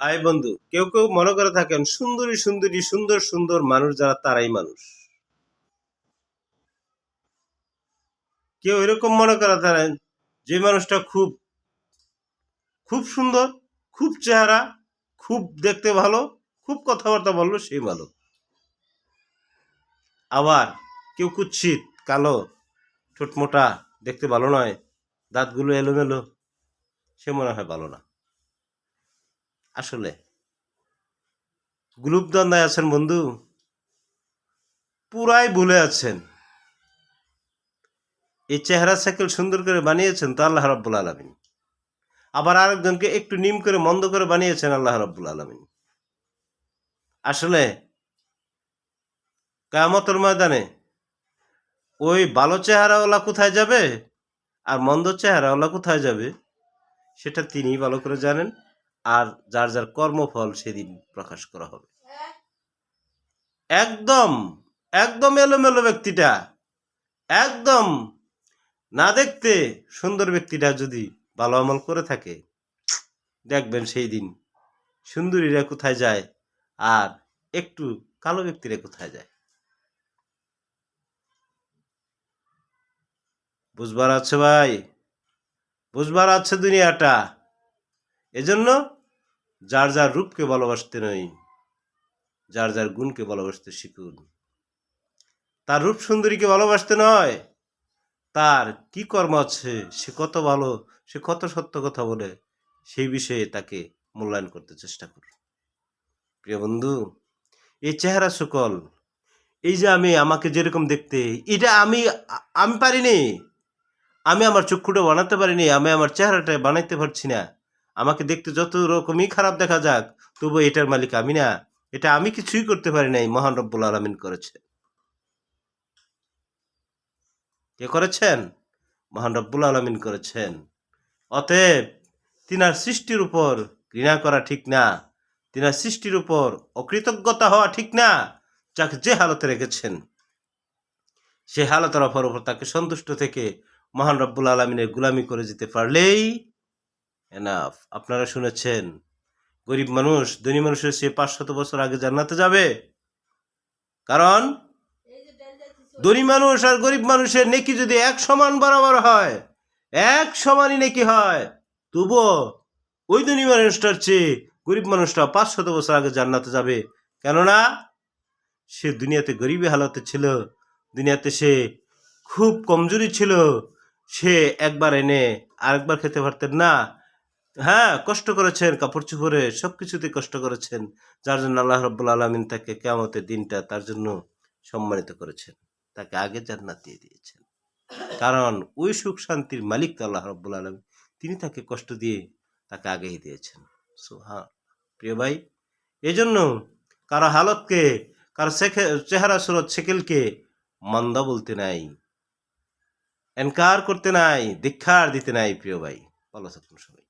আয় বন্ধু, কেউ কেউ মনে করে থাকেন, সুন্দরী সুন্দরী, সুন্দর সুন্দর মানুষ যারা তারাই মানুষ। কেউ এরকম মনে করে থাকেন, যে মানুষটা খুব খুব সুন্দর, খুব চেহারা, খুব দেখতে ভালো, খুব কথাবার্তা বলল সেই ভালো। আবার কেউ কুৎসিত, কালো, ঠোঁট মোটা, দেখতে ভালো নয়, দাঁতগুলো এলোমেলো, সে মনে হয় ভালো না। আসলে। গ্রুপ দ্বন্দ্বায় আছেন বন্ধু। পুরাই ভুলে আছেন। এই চেহারা সাইকেল সুন্দর করে বানিয়েছেন তো আল্লাহ রাব্বুল আলমিন। আবার আরেকজনকে একটু নিম করে মন্দ করে বানিয়েছেন আল্লাহ রাব্বুল আলমিন। আসলে কায়ামতের ময়দানে ওই ভালো চেহারাওয়ালা কোথায় যাবে আর মন্দ চেহারাওয়ালা কোথায় যাবে, সেটা তিনিই ভালো করে জানেন। আর যার যার কর্মফল সেদিন প্রকাশ করা হবে। একদম একদম এলোমেলো ব্যক্তিটা, একদম না দেখতে সুন্দর ব্যক্তিটা যদি ভালো আমল করে থাকে, দেখবেন সেই দিন সুন্দরীরা কোথায় যায় আর একটু কালো ব্যক্তিরা কোথায় যায়। বুঝবার আছে ভাই, বুঝবার আছে দুনিয়াটা। এজন্য যার যার রূপকে ভালোবাসতে নই, যার যার গুণকে ভালোবাসতে শিখুন। তার রূপ সুন্দরীকে ভালোবাসতে নয়, তার কি কর্ম আছে, সে কত ভালো, সে কত সত্য কথা বলে, সেই বিষয়ে তাকে মূল্যায়ন করতে চেষ্টা করুন। প্রিয় বন্ধু, এই চেহারা সকল, এই যে আমি আমাকে যেরকম দেখতে, এটা আমি আমি পারিনি। আমি আমার চক্ষুটা বানাতে পারিনি, আমি আমার চেহারাটা বানাইতে পারছি না। আমাকে দেখতে যত রকমই খারাপ দেখা যাক, তবু এটার মালিক আমি না। এটা আমি কিছুই করতে পারি নাই, মহান রব্বুল আলমিন করেছে। কে করেছেন? মহান রব্বুল আলমিন করেছেন। অতএব তিনার সৃষ্টির উপর ঘৃণা করা ঠিক না। তিনার সৃষ্টির উপর অকৃতজ্ঞতা হওয়া ঠিক না। যাকে, যে হালতে রেখেছেন। সে হালতের অপর উপর তাকে সন্তুষ্ট থেকে মহান রব্বুল আলমিনের গুলামি করে যেতে পারলেই এনাফ আপনারা শুনেছেন। গরিব মানুষ, ধনী মানুষের সে পাঁচশত বছর আগে জান্নাতে যাবে। কারণ ধনী মানুষ আর গরিব মানুষের নেকি যদি এক সমান বরাবর হয়, এক সমানই নেকি হয় তবুও ওই ধনী মানুষটার চেয়ে গরিব মানুষটা পাঁচ শত বছর আগে জান্নাতে যাবে। কেননা সে দুনিয়াতে গরিবী হালতে ছিল, দুনিয়াতে সে খুব কমজোরি ছিল, সে একবার এনে আরেকবার খেতে পারতেন না হ্যাঁ কষ্ট করেছেন, কাপড় চোপড়ে সব কিছুতে কষ্ট করেছেন। যার জন্য আল্লাহ রব্বুল আলমিন তাকে কেমতের দিনটা তার জন্য সম্মানিত করেছেন। তাকে আগে জান্নাত দিয়ে দিয়েছেন। কারণ ওই সুখ শান্তির মালিক তো আল্লাহ রব্বুল আলমিন। তিনি তাকে কষ্ট দিয়ে তাকে আগেই দিয়েছেন। সো হ্যাঁ প্রিয় ভাই এই জন্য কারও হালতকে, কারও চেহারা সুরত, সেকেলকে মন্দা বলতে নাই, এনকার করতে নাই দীক্ষার দিতে নাই, প্রিয় ভাই। ভালো থাকুন সবাই।